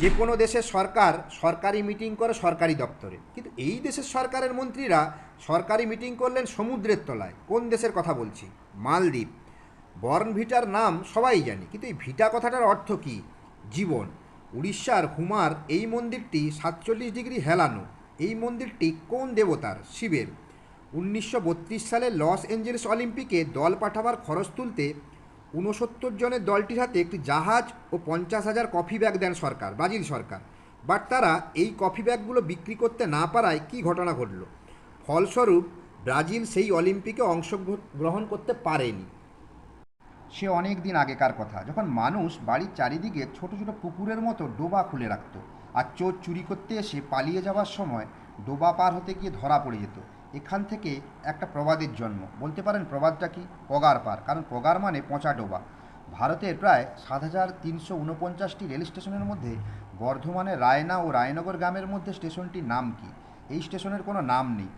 যে কোনো দেশের সরকার সরকারি মিটিং করে সরকারি দপ্তরে। কিন্তু এই দেশের সরকারের মন্ত্রীরা সরকারি মিটিং করলেন সমুদ্রের তলায়। কোন দেশের কথা বলছি? মালদ্বীপ। বর্নভিটার নাম সবাই জানে, কিন্তু এই ভিটা কথাটার অর্থ কী? জীবন। উড়িষ্যার হুমার এই মন্দিরটি সাতচল্লিশ ডিগ্রি হেলানো। এই মন্দিরটি কোন দেবতার? শিবের। উনিশশো বত্রিশ সালে লস অ্যাঞ্জেলেস অলিম্পিকে দল পাঠাবার খরচ তুলতে ঊনসত্তর জনের দলটির হাতে একটি জাহাজ ও পঞ্চাশ হাজার কফি ব্যাগ দেন সরকার, ব্রাজিল সরকার। বাট তারা এই কফি ব্যাগগুলো বিক্রি করতে না পারায় কী ঘটনা ঘটল? ফলস্বরূপ, ব্রাজিল সেই অলিম্পিকে অংশগ্রহণ করতে পারেনি। সে অনেক দিন আগেকার কথা। যখন মানুষ বাড়ির চারিদিকে ছোট ছোট পুকুরের মতো ডোবা খুলে রাখত আর চোর চুরি করতে এসে পালিয়ে যাওয়ার সময় ডোবা পার হতে গিয়ে ধরা পড়ে যেত। এখান থেকে একটা প্রবাদের জন্ম। বলতে পারেন প্রবাদটা কি? পগার পার। কারণ পগার মানে পঁচা ডোবা। ভারতের প্রায় সাত হাজার তিনশো উনপঞ্চাশটি রেল স্টেশনের মধ্যে বর্ধমানের রায়না ও রায়নগর গ্রামের মধ্যে স্টেশনটির নাম কি? এই স্টেশনের কোনো নাম নেই।